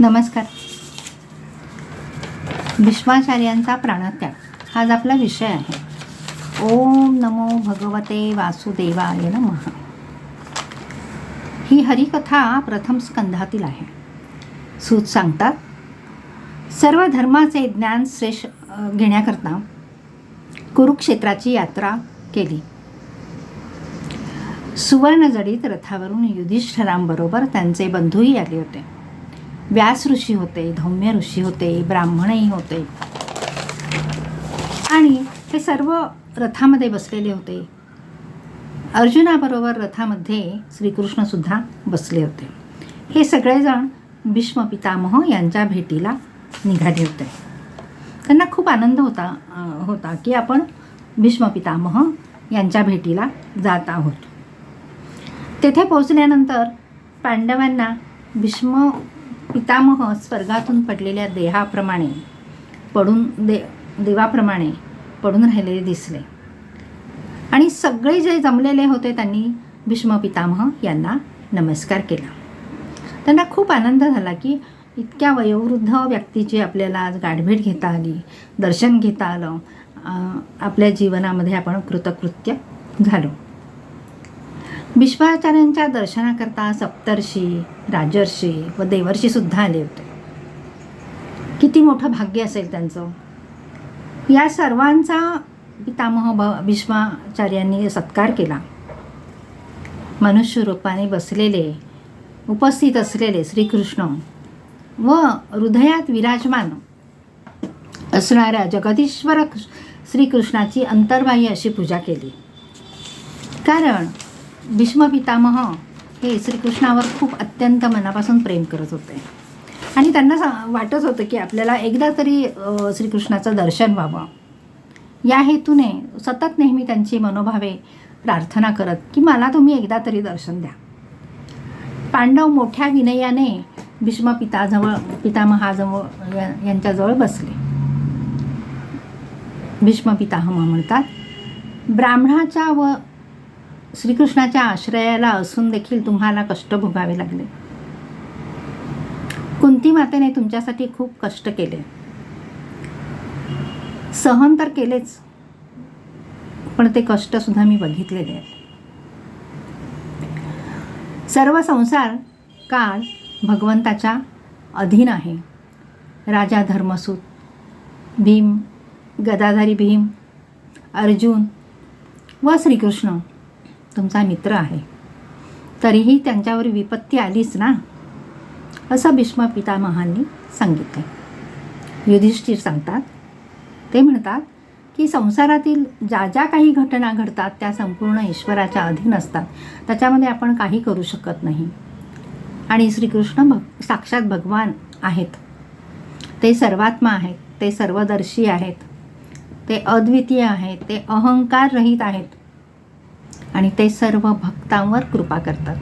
नमस्कार. विश्वाचार्यांचा प्राणत्याग. हाच आपला विषय आहे. ओम नमो भगवते वासुदेवाय नमः. ही हरिकथा प्रथम स्कंधातील आहे. सूत सांगतात सर्व धर्माचे ज्ञान श्रेष्ठ घेण्याकरता कुरुक्षेत्राची यात्रा केली. सुवर्णजडीत रथावरून युधिष्ठरांबरोबर त्यांचे बंधूही आले होते. व्यास ऋषी होते धौम्य ऋषी होते ब्राह्मणही होते. आणि हे सर्व रथामध्ये बसलेले होते. अर्जुनाबरोबर रथामध्ये श्रीकृष्णसुद्धा बसले होते. हे सगळेजण भीष्म पितामह यांच्या भेटीला निघाले होते. त्यांना खूप आनंद होता होता की आपण भीष्म पितामह यांच्या भेटीला जात आहोत. तेथे पोचल्यानंतर पांडवांना भीष्म पितामह स्वर्गातून पडलेल्या देहाप्रमाणे पडून दे देवाप्रमाणे पडून राहिलेले दिसले. आणि सगळे जे जमलेले होते त्यांनी भीष्म पितामह यांना नमस्कार केला. त्यांना खूप आनंद झाला की इतक्या वयोवृद्ध व्यक्तीची आपल्याला आज गाठभेट घेता आली दर्शन घेता आलं आपल्या जीवनामध्ये आपण कृतकृत्य झालो. विश्वाचार्यांच्या दर्शनाकरता सप्तर्षी राजर्षी व देवर्षी सुद्धा आले होते. किती मोठं भाग्य असेल त्यांचं. या सर्वांचा पितामह भ विश्वाचार्यांनी सत्कार केला. मनुष्य रूपाने बसलेले उपस्थित असलेले श्रीकृष्ण व हृदयात विराजमान असणाऱ्या जगदीश्वर श्रीकृष्णाची अंतर्बाह्य अशी पूजा केली. कारण भीष्म पितामह हे श्रीकृष्णावर खूप अत्यंत मनापासून प्रेम करत होते. आणि त्यांना सा- वाटत होतं की आपल्याला एकदा तरी श्रीकृष्णाचं दर्शन व्हावं. या हेतूने सतत नेहमी त्यांची मनोभावे प्रार्थना करत की मला तुम्ही एकदा तरी दर्शन द्या. पांडव मोठ्या विनयाने भीष्म पिताजवळ पितामहाजवळ यांच्याजवळ बसले. भीष्म पितामह म्हणतात ब्राह्मणाच्या व श्रीकृष्णाच्या आश्रयाला असून देखील तुम्हाला कष्ट भोगावे लागले. कुंती मातेने तुमच्यासाठी खूप कष्ट केले. सहन तर केलेच पण ते कष्टसुद्धा मी बघितलेले आहेत. सर्व संसार काळ भगवंताच्या अधीन आहे. राजा धर्मसूत भीम गदाधारी भीम अर्जुन व श्रीकृष्ण तुमचा मित्र आहे. तरीही त्यांच्यावर विपत्ती आलीच ना? असं भीष्म पितामहांनी सांगितले. युधिष्ठिर सांगतात ते म्हणतात की संसारातील ज्या ज्या काही घटना घडतात त्या संपूर्ण ईश्वराच्या अधीन असतात. त्याच्यामध्ये आपण काही करू शकत नाही. आणि श्रीकृष्ण भग साक्षात भगवान आहेत. ते सर्वात्मा आहेत ते सर्वदर्शी आहेत. ते अद्वितीय आहेत ते अहंकार रहित आहेत. आणि ते सर्व भक्तांवर कृपा करतात.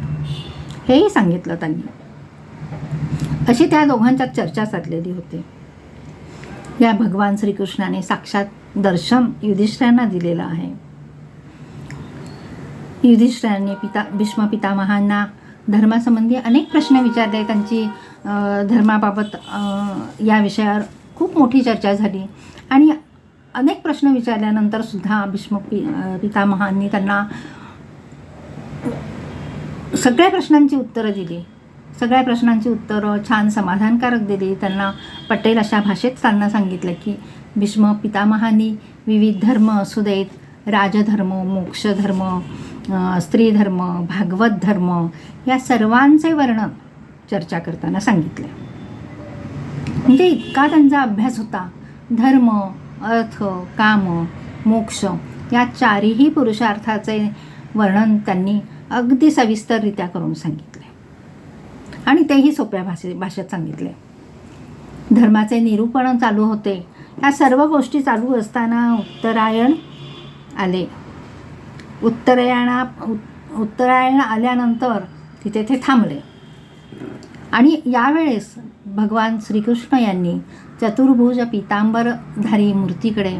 हेही सांगितलं त्यांनी. अशी त्या दोघांच्यात चर्चा साधलेली होती. या भगवान श्रीकृष्णाने साक्षात दर्शन युधिष्ठिरांना दिलेलं आहे. युधिष्ठिरांनी पिता भीष्म पितामहांना धर्मासंबंधी अनेक प्रश्न विचारले. त्यांची धर्माबाबत या विषयावर खूप मोठी चर्चा झाली. आणि अनेक प्रश्न विचारल्यानंतर सुद्धा भीष्म पि पितामहांनी त्यांना सगळ्या प्रश्नांची उत्तरं दिली. सगळ्या प्रश्नांची उत्तरं छान समाधानकारक दिली. त्यांना पटेल अशा भाषेत त्यांना सांगितलं की भीष्म पितामहांनी विविध धर्म असू देत राजधर्म मोक्षधर्म स्त्रीधर्म भागवत धर्म या सर्वांचे वर्णन चर्चा करताना सांगितले. म्हणजे इतका त्यांचा अभ्यास होता. धर्म अर्थ काम मोक्ष या चारही पुरुषार्थाचे वर्णन त्यांनी अगदी सविस्तररित्या करून सांगितले. आणि तेही सोप्या भाषे भाषेत सांगितले. धर्माचे निरूपण चालू होते. या सर्व गोष्टी चालू असताना उत्तरायण आले. उत्तरायणा उत- उत्तरायण आल्यानंतर तिथे ते थांबले. आणि यावेळेस भगवान श्रीकृष्ण यांनी चतुर्भुज पितांबरधारी मूर्तीकडे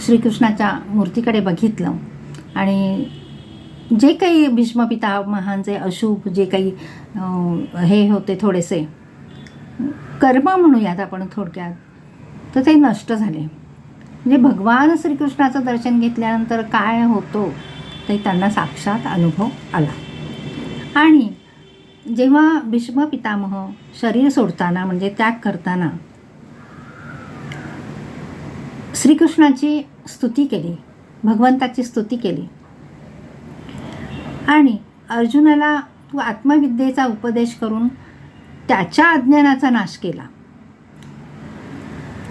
श्रीकृष्णाच्या मूर्तीकडे बघितलं. आणि जे काही भीष्म पितामहांचे अशुभ जे काही हे होते थोडेसे कर्म म्हणूयात आपण थोडक्यात तर ते नष्ट झाले. म्हणजे भगवान श्रीकृष्णाचं दर्शन घेतल्यानंतर काय होतो ते त्यांना साक्षात अनुभव आला. आणि जेव्हा भीष्म पितामह शरीर सोडताना म्हणजे त्याग करताना श्रीकृष्णाची स्तुती केली भगवंताची स्तुती केली आणि अर्जुनाला तू आत्मविद्येचा उपदेश करून त्याच्या अज्ञानाचा नाश केला.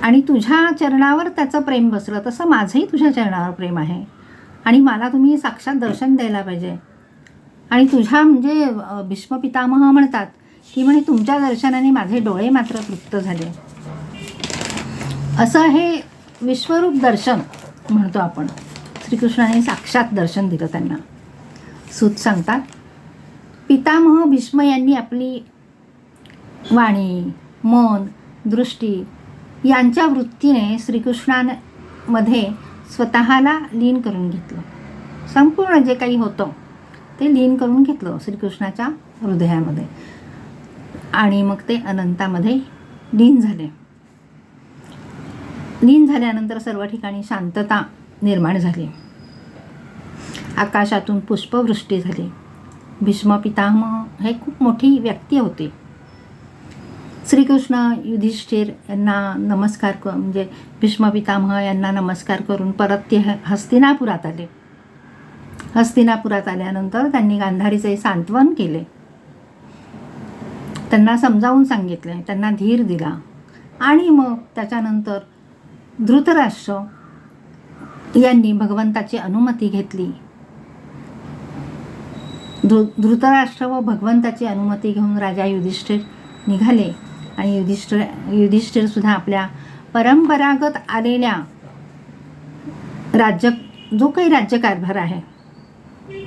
आणि तुझ्या चरणावर त्याचं प्रेम बसलं तसं माझंही तुझ्या चरणावर प्रेम आहे. आणि मला तुम्ही साक्षात दर्शन द्यायला पाहिजे. आणि तुझ्या म्हणजे भीष्मपितामह भीष्म पितामह म्हणतात की म्हणे तुमच्या दर्शनाने माझे डोळे मात्र तृप्त झाले. असं हे विश्वरूप दर्शन म्हणतो आपण. श्रीकृष्णाने साक्षात दर्शन दिलं त्यांना. सूत सांगतात पितामह भीष्म यांनी आपली वाणी मन दृष्टी यांच्या वृत्तीने श्रीकृष्णांमध्ये स्वतःला लीन करून घेतलं. संपूर्ण जे काही होतं ते लीन करून घेतलं श्रीकृष्णाच्या हृदयामध्ये. आणि मग ते अनंतामध्ये लीन झाले. लीन झाल्यानंतर सर्व ठिकाणी शांतता निर्माण झाली. आकाशातून पुष्पवृष्टी झाली. भीष्म पितामह हे खूप मोठी व्यक्ती होती. श्रीकृष्ण युधिष्ठिर यांना नमस्कार क म्हणजे भीष्म पितामह यांना नमस्कार करून परत ते हस्तिनापुरात आले. हस्तिनापुरात आल्यानंतर त्यांनी गांधारीचे सांत्वन केले. त्यांना समजावून सांगितले त्यांना धीर दिला आणि मग त्याच्यानंतर धृतराष्ट्र यांनी भगवंताची अनुमती घेतली. धृ धृतराष्ट्र व भगवंताची अनुमती घेऊन राजा युधिष्ठिर निघाले. आणि युधिष्ठिर युधिष्ठिरसुद्धा आपल्या परंपरागत आलेल्या राज्य जो काही राज्यकारभार आहे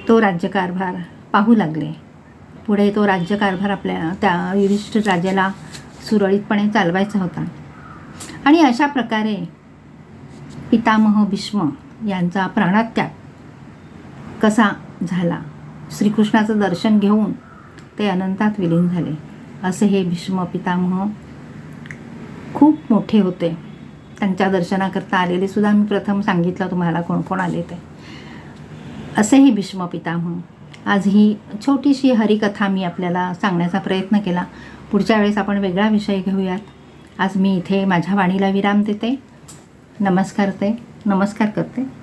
तो राज्यकारभार पाहू लागले. पुढे तो राज्यकारभार आपल्या त्या युधिष्ठिर राजाला सुरळीतपणे चालवायचा होता. आणि अशा प्रकारे पितामह भीष्म यांचा प्राणात्याग कसा झाला? श्रीकृष्णाचं दर्शन घेऊन ते अनंतात विलीन झाले. असे हे भीष्म पितामह खूप मोठे होते. त्यांच्या दर्शनाकरता आलेले सुद्धा मी प्रथम सांगितलं तुम्हाला कोण कोण आले ते. असे हे भीष्म पितामह. आज ही छोटीशी हरिकथा मी आपल्याला सांगण्याचा प्रयत्न केला. पुढच्या वेळेस आपण वेगळा विषय घेऊयात. आज मी इथे माझ्या वाणीला विराम देते. नमस्कार ते. नमस्कार करते.